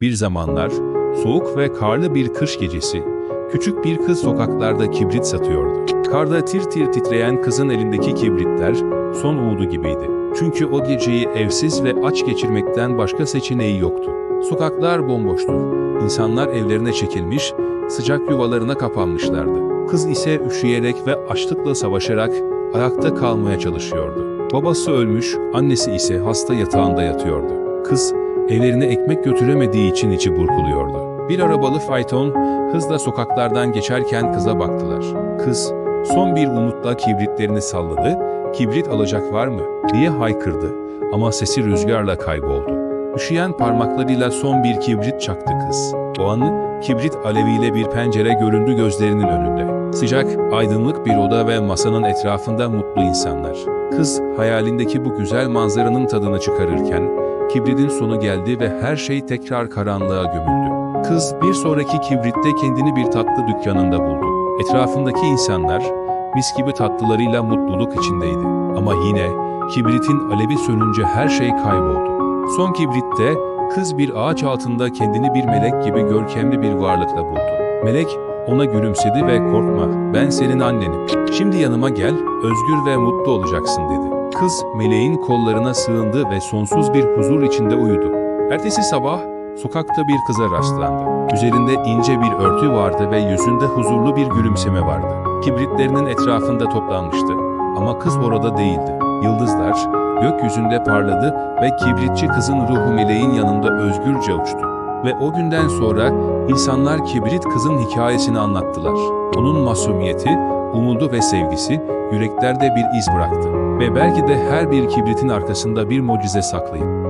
Bir zamanlar, soğuk ve karlı bir kış gecesi, küçük bir kız sokaklarda kibrit satıyordu. Karda tir tir titreyen kızın elindeki kibritler son umudu gibiydi. Çünkü o geceyi evsiz ve aç geçirmekten başka seçeneği yoktu. Sokaklar bomboştu. İnsanlar evlerine çekilmiş, sıcak yuvalarına kapanmışlardı. Kız ise üşüyerek ve açlıkla savaşarak ayakta kalmaya çalışıyordu. Babası ölmüş, annesi ise hasta yatağında yatıyordu. Kız evlerine ekmek götüremediği için içi burkuluyordu. Bir arabalı fayton hızla sokaklardan geçerken kıza baktılar. Kız son bir umutla kibritlerini salladı, kibrit alacak var mı diye haykırdı ama sesi rüzgarla kayboldu. Üşüyen parmaklarıyla son bir kibrit çaktı kız. O an kibrit aleviyle bir pencere göründü gözlerinin önünde. Sıcak, aydınlık bir oda ve masanın etrafında mutlu insanlar. Kız hayalindeki bu güzel manzaranın tadını çıkarırken kibritin sonu geldi ve her şey tekrar karanlığa gömüldü. Kız bir sonraki kibritte kendini bir tatlı dükkanında buldu. Etrafındaki insanlar mis gibi tatlılarıyla mutluluk içindeydi. Ama yine kibritin alevi sönünce her şey kayboldu. Son kibritte kız bir ağaç altında kendini bir melek gibi görkemli bir varlıkla buldu. Melek ona gülümsedi ve korkma ben senin annenim. Şimdi yanıma gel özgür ve mutlu olacaksın dedi. Kız meleğin kollarına sığındı ve sonsuz bir huzur içinde uyudu. Ertesi sabah sokakta bir kıza rastlandı. Üzerinde ince bir örtü vardı ve yüzünde huzurlu bir gülümseme vardı. Kibritlerinin etrafında toplanmıştı ama kız orada değildi. Yıldızlar gökyüzünde parladı ve kibritçi kızın ruhu meleğin yanında özgürce uçtu. Ve o günden sonra insanlar kibrit kızın hikayesini anlattılar. Onun masumiyeti, umudu ve sevgisi yüreklerde bir iz bıraktı. Ve belki de her bir kibritin arkasında bir mucize saklıyım.